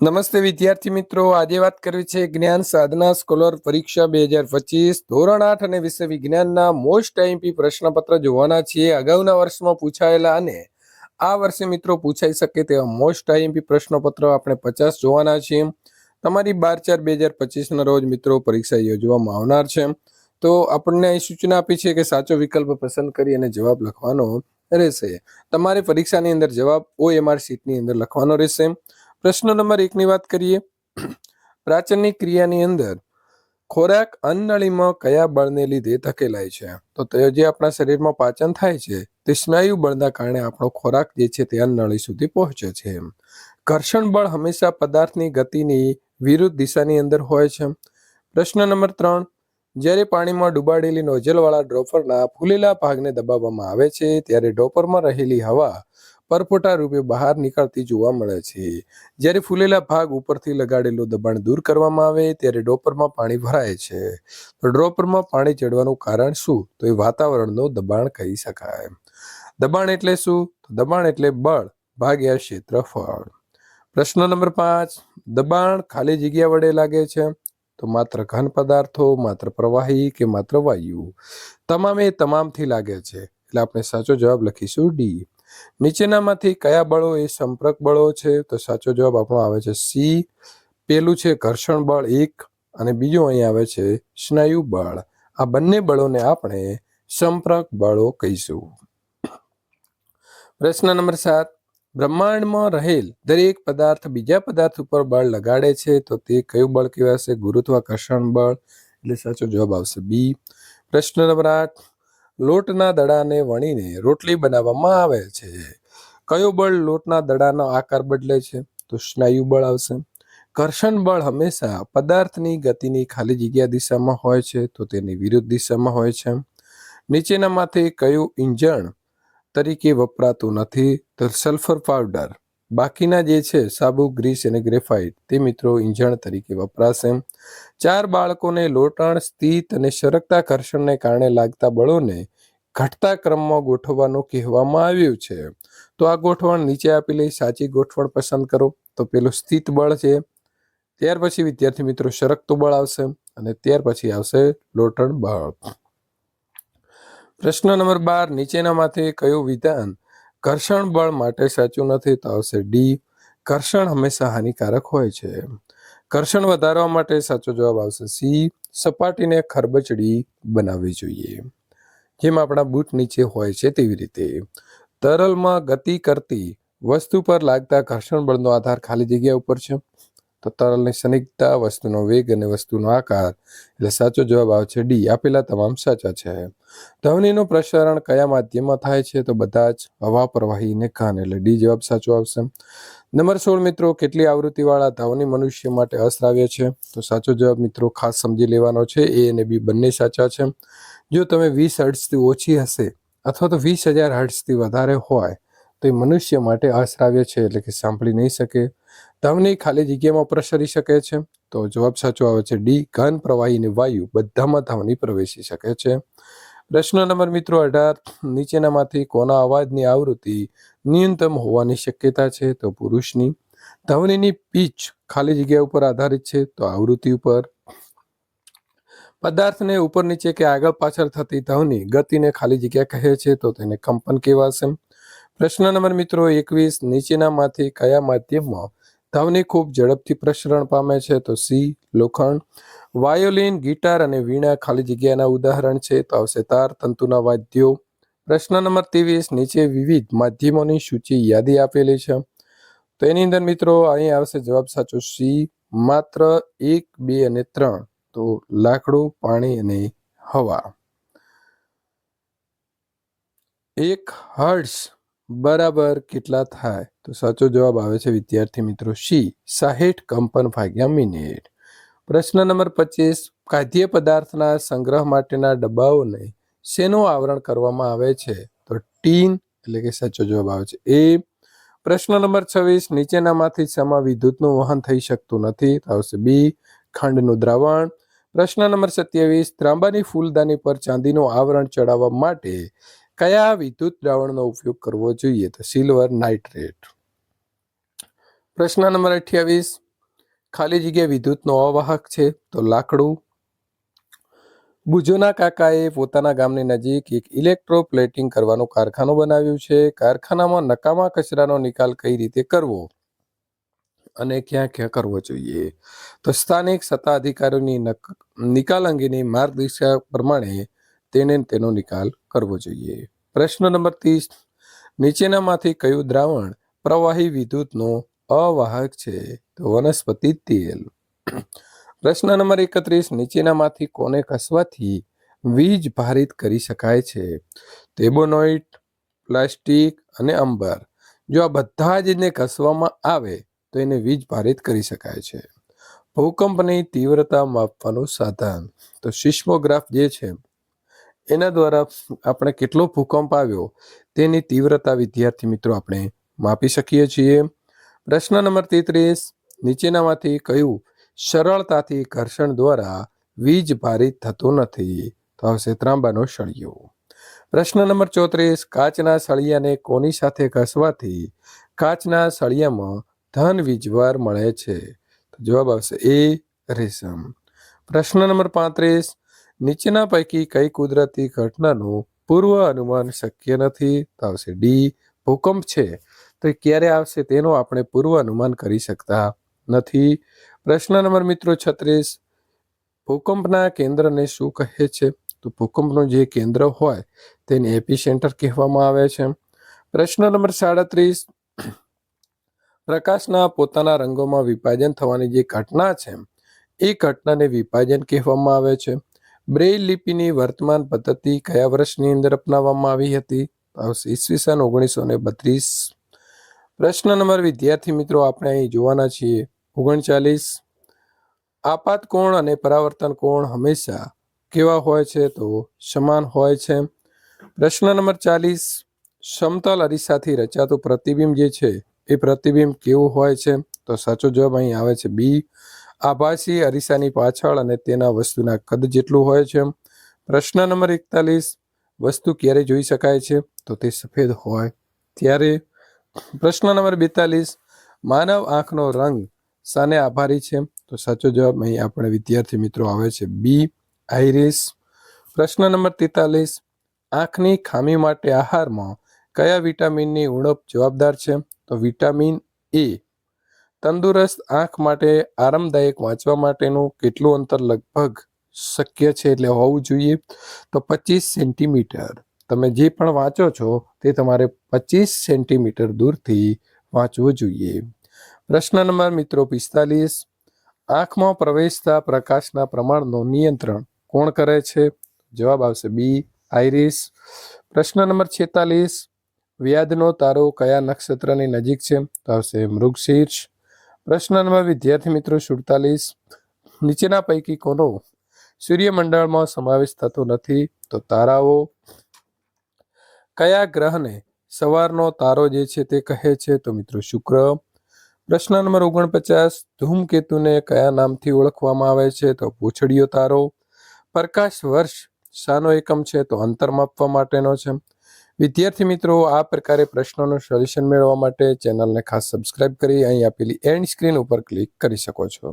નમસ્તે વિદ્યાર્થી મિત્રો. આજે વાત કરવી છે જ્ઞાન સાધના સ્કોલર પરીક્ષા બે હજાર પચીસ ધોરણ આઠ અને વિષય વિજ્ઞાનના મોસ્ટ આઈમ્પી પ્રશ્નપત્ર જોવાના છીએ. અગાઉના વર્ષમાં પૂછાયેલા અને આ વર્ષે મિત્રો પૂછાઈ શકે તેવા મોસ્ટ આઈમ્પી પ્રશ્નપત્ર આપણે પચાસ જોવાના છીએ. તમારી બાર ચાર બે હજાર પચીસના રોજ મિત્રો પરીક્ષા યોજવામાં આવનાર છે. તો આપણને અહીં સૂચના આપી છે કે સાચો વિકલ્પ પસંદ કરી અને જવાબ લખવાનો રહેશે. તમારે પરીક્ષાની અંદર જવાબ ઓએમઆર શીટની અંદર લખવાનો રહેશે. પ્રશ્ન નંબર એકની વાત કરીએ. પ્રાચનની ક્રિયાની અંદર ખોરાક અન્નળીમાં કયા બળને લીધે ધકેલાય છે? તો તે જે આપણા શરીરમાં પાચન થાય છે, તે સ્નાયુ બળના કારણે આપણો ખોરાક જે છે તે અન્નળી સુધી પહોંચે છે ઘર્ષણ બળ હંમેશા પદાર્થની ગતિની વિરુદ્ધ દિશાની અંદર હોય છે. પ્રશ્ન નંબર ત્રણ, જ્યારે પાણીમાં ડુબાડેલી નોઝલવાળા ડ્રોપરના ફૂલેલા ભાગને દબાવવામાં આવે છે, ત્યારે ડ્રોપરમાં રહેલી હવા પરપોટા રૂપે બહાર નીકળતી જોવા મળે છે. જ્યારે ફૂલેલા ભાગ ઉપરથી લગાડેલું દબાણ દૂર કરવામાં આવે ત્યારે ડ્રોપરમાં પાણી ભરાય છે. તો ડ્રોપરમાં પાણી ચડવાનું કારણ શું? તો એ વાતાવરણનું દબાણ કહી શકાય. દબાણ એટલે શું? તો દબાણ એટલે બળ ભાગ્યા ક્ષેત્રફળ. પ્રશ્ન નંબર પાંચ. દબાણ ખાલી જગ્યા વડે લાગે છે? તો માત્ર ઘન પદાર્થો, માત્ર પ્રવાહી કે માત્ર વાયુ? તમામે તમામથી લાગે છે. એટલે આપણે સાચો જવાબ લખીશું ડી. નીચેનામાંથી કયા બળો એ સંપર્ક બળો છે? તો સાચો જવાબ આપણો આવે છે સી. પેલું છે ઘર્ષણ બળ એક અને બીજું અહીં આવે છે સ્નાયુ બળ. આ બંને બળોને આપણે સંપર્ક બળો કહીશું. પ્રશ્ન નંબર સાત. બ્રહ્માંડમાં રહેલ દરેક પદાર્થ બીજા પદાર્થ ઉપર બળ લગાડે છે, તો તે કયું બળ કહેવાશે? ગુરુત્વાકર્ષણ બળ. એટલે સાચો જવાબ આવશે બી. પ્રશ્ન નંબર આઠ. લોટના દડાને વણીને રોટલી બનાવવામાં આવે છે. કયો બળ લોટના દડાનો આકાર બદલે છે? તો સ્નાયુ બળ આવશે. ઘર્ષણ બળ હંમેશા પદાર્થની ગતિની ખાલી જગ્યા દિશામાં હોય છે, તો તેની વિરુદ્ધ દિશામાં હોય છે. નીચેનામાંથી કયું ઇંજણ તરીકે વપરાતું નથી, તો સલ્ફર પાવડર. બાકીના જે છે, સાબુ, ગ્રીસ અને ગ્રેફાઇટ, તે મિત્રો ઇંજણ તરીકે વપરાશે. ચાર બાળકોને લોટણ સ્થિત અને સરકતા ઘર્ષણને કારણે લાગતા બળોને ઘટતા ક્રમમાં ગોઠવવાનું કહેવામાં આવ્યું છે. તો આ ગોઠવણ નીચે આપેલી સાચી ગોઠવણ પસંદ કરો. તો પેલું સ્થિત બળ છે. ત્યાર પછી વિદ્યાર્થી મિત્રો સરકતું બળ આવશે અને ત્યાર પછી આવશે લોટણ બળ. પ્રશ્ન નંબર બાર નીચેનામાંથી કયું વિધાન ઘર્ષણ બળ માટે સાચું નથી તો આવશે ડી, ઘર્ષણ હંમેશા હાનિકારક હોય છે. ઘર્ષણ વધારવા માટે સાચો જવાબ આવશે સી, સપાટીને ખરબચડી બનાવવી જોઈએ. જેમ આપણા બૂટ નીચે હોય છે તેવી રીતે. તરલમાં ગતિ કરતી વસ્તુ પર લાગતા ઘર્ષણ બળનો આધાર ખાલી જગ્યા ઉપર છે. તો તરલની વસ્તુનો વેગ અને વસ્તુનો આકાર. એટલે સાચો જવાબ આવશે ડી. આપેલા તમામ સાચા છે. ધ્વનિનું પ્રસારણ કયા માધ્યમમાં થાય છે? તો બધા જ હવા પ્રવાહી ને કાન એટલે ડી જવાબ સાચો આવશે. નંબર સોળ મિત્રો, કેટલી આવૃત્તિવાળા ધ્વનિ મનુષ્ય માટે અશ્રાવ્ય છે? તો સાચો જવાબ મિત્રો ખાસ સમજી લેવાનો છે. એ અને બી બંને સાચા છે. જો તમે વીસ હર્ટ્સથી ઓછી હશે અથવા તો વીસ હજાર હર્ટ્સથી વધારે હોય તો મનુષ્ય માટે અશ્રાવ્ય છે એટલે કે સાંભળી નહીં શકે. ધમની ખાલી જગ્યામાં પ્રસરી શકે છે. તો જવાબ સાચો આવે છે ડી, ઘન, પ્રવાહી અને વાયુ બધામાં ધમની પ્રવેશી શકે છે. પ્રશ્ન નંબર મિત્રો અઢાર, નીચેનામાંથી કોના અવાજની આવૃત્તિ ન્યૂનતમ હોવાની શક્યતા છે? તો પુરુષની. ધવનીની પીચ ખાલી જગ્યા ઉપર આધારિત છે. તો આવૃત્તિ ઉપર. પદાર્થને ઉપર નીચે કે આગળ પાછળ થતી ધવની ગતિને ખાલી જગ્યા કહે છે. તો તેને કંપન કહેવાશે. પ્રશ્ન નંબર મિત્રો એકવીસ, નીચેનામાંથી કયા માધ્યમમાં ધ્વનિ ખૂબ ઝડપથી પ્રસરણ પામે છે? તો સી, લોખંડ. વાયોલિન, ગિટાર અને વીણા ખાલી જગ્યાના ઉદાહરણ છે. તો આવશે તાર, તંતુના વાદ્યો. પ્રશ્ન નંબર ત્રેવીસ, નીચે વિવિધ માધ્યમોની સૂચિ યાદી આપેલી છે. તો એની અંદર મિત્રો અહીં આવશે જવાબ સાચો સી, માત્ર એક, બે અને ત્રણ. તો લાકડું, પાણી અને હવા. એક હર્ટ્સ બરાબર કેટલા થાય? તો સાચો જવાબ આવે છે વિદ્યાર્થી મિત્રો સી, સાહીઠ કંપન ભાગ્યા મિનિટ. પ્રશ્ન નંબર પચીસ, ખાદ્ય પદાર્થના સંગ્રહ માટેના ડબ્બાઓને શેનું આવરણ કરવામાં આવે છે? તો ટીન, એટલે કે સાચો જવાબ આવે છે એ. પ્રશ્ન નંબર છવ્વીસ, નીચેનામાંથી સમા વિદ્યુતનું વહન થઈ શકતું નથી? તો આવશે બી, ખાંડનું દ્રાવણ. પ્રશ્ન નંબર સત્યાવીસ, ત્રાંબાની ફૂલદાની પર ચાંદીનું આવરણ ચડાવવા માટે કયા વિદ્યુત દ્રાવણનો ઉપયોગ કરવો જોઈએ? તો સિલ્વર નાઇટ્રેટ પ્રશ્ન નંબર અઠ્યાવીસ. ખાલી જગ્યા વિદ્યુતનો અવાહક છે તો લાકડું. બુજોના કાકાએ પોતાના ગામની નજીક એક ઇલેક્ટ્રોપ્લેટિંગ કરવાનું કારખાનું બનાવ્યું છે. કારખાનામાં નકામા કચરાનો નિકાલ કઈ રીતે કરવો? અને ક્યાં ક્યાં કરવો જોઈએ? તો સ્થાનિક સત્તા અધિકારીઓની નક- નિકાલ અંગેની માર્ગદર્શિકા પ્રમાણે તેને તેનો નિકાલ કરવો જોઈએ. પ્રશ્ન નંબર ત્રીસ. નીચેનામાંથી કયું દ્રાવણ પ્રવાહી વિદ્યુતનો અવાહક છે? તો વનસ્પતિ તેલ. પ્રશ્ન નંબર એકત્રીસ. નીચેનામાંથી કોને કસવાથી વીજ ભારિત કરી શકાય છે? તેબોનોઇટ પ્લાસ્ટિક અને અંબર. જો આ બધા જ એને કસવામાં આવે, તો એને વીજ ભારિત કરી શકાય છે. ભૂકંપની તીવ્રતા માપવાનું સાધન. તો સિસ્મોગ્રાફ જે છે એના દ્વારા આપણે કેટલો ભૂકંપ આવ્યો તેની તીવ્રતા વિદ્યાર્થી મિત્રો આપણે માપી શકીએ છીએ. પ્રશ્ન નંબર તેત્રીસ, નીચેનામાંથી કયું સરળતાથી ઘર્ષણ દ્વારા વીજ ભારિત થતું નથી? તો આવશે ત્રાંબાનો સળિયો. પ્રશ્ન નંબર ચોત્રીસ, કાચના સળિયાને કોની સાથે ઘસવાથી કાચના સળિયામાં ધન વીજવાર મળે છે? તો જવાબ આવશે એ રેશમ. પ્રશ્ન નંબર પાંત્રીસ નીચેના પૈકી કઈ કુદરતી ઘટનાનું પૂર્વ અનુમાન શક્ય નથી? તો આવશે ડી ભૂકંપ છે. તો ક્યારે આવશે તેનું આપણે પૂર્વ અનુમાન કરી શકતા નથી. પ્રશ્ન નંબર મિત્રો છત્રીસ, ભૂકંપના કેન્દ્રને શું કહે છે? તો ભૂકંપનું જે કેન્દ્ર હોય તેને એપી સેન્ટર કહેવામાં આવે છે. પ્રશ્ન નંબર સાડત્રીસ, પ્રકાશના પોતાના રંગોમાં વિભાજન થવાની જે ઘટના છે, એ ઘટનાને વિભાજન કહેવામાં આવે છે. બ્રેઇલ લિપિની વર્તમાન પદ્ધતિ કયા વર્ષની અંદર અપનાવવામાં આવી હતી? આવશે ઈસવીસન ઓગણીસો ને બત્રીસ. પ્રશ્ન નંબર, વિદ્યાર્થી મિત્રો, આપણે અહીં જોવાના છીએ. ઓગણચાલીસ. આપાત કોણ અને પરાવર્તન કોણ હંમેશા કેવા હોય છે તો સમાન હોય છે? પ્રશ્ન નંબર ચાલીસ. સમતલ અરીસાથી રચાતું પ્રતિબિંબ જે છે, એ પ્રતિબિંબ કેવું હોય છે? તો સાચો જવાબ અહીં આવે છે બી. આભાસી અરીસાની પાછળ અને તેના વસ્તુના કદ જેટલું હોય છે પ્રશ્ન નંબર એકતાલીસ, વસ્તુ ક્યારે જોઈ શકાય છે? તો તે સફેદ હોય ત્યારે. પ્રશ્ન નંબર બેતાલીસ, માનવ આંખનો રંગ શાને આભારી છે? તો સાચો જવાબ અહીં આપણે વિદ્યાર્થી મિત્રો આવે છે બી, આઈરિસ. પ્રશ્ન નંબર તેતાલીસ, આંખની ખામી માટે આહારમાં કયા વિટામિનની ઉણપ જવાબદાર છે? તો વિટામિન એ તંદુરસ્ત આંખ માટે આરામદાયક વાંચવા માટેનું કેટલું અંતર લગભગ શક્ય છે એટલે હોવું જોઈએ, તો પચીસ સેન્ટીમીટર. તમે જે પણ વાંચો છો તે તમારે પચીસ સેન્ટીમીટર દૂરથી વાંચવું જોઈએ. પ્રશ્ન નંબર મિત્રો પિસ્તાલીસ. આંખમાં પ્રવેશતા પ્રકાશના પ્રમાણનું નિયંત્રણ કોણ કરે છે? જવાબ આવશે બી આઈરિસ પ્રશ્ન નંબર છેતાલીસ. વ્યાધનો તારો કયા નક્ષત્રની નજીક છે? તો આવશે મૃગશીર્ષ. પ્રશ્ન નંબર વિદ્યાર્થી મિત્રો સુડતાલીસ, નીચેના પૈકી કોનો સૂર્યમંડળમાં સમાવેશ થતો નથી તો તારાઓ કયા ગ્રહને સવારનો તારો જે છે તે કહે છે? તો મિત્રો શુક્ર. પ્રશ્ન નંબર ઓગણપચાસ, ધૂમકેતુને કયા નામથી ઓળખવામાં આવે છે? તો પૂછડીયો તારો. પ્રકાશ વર્ષ શાનો એકમ છે તો અંતર માપવા માટેનો છે. વિદ્યાર્થી મિત્રો, આ પ્રકારે પ્રશ્નોનું સોલ્યુશન મેળવવા માટે ચેનલને ખાસ સબસ્ક્રાઇબ કરી અહીં આપેલી એન્ડ સ્ક્રીન ઉપર ક્લિક કરી શકો છો.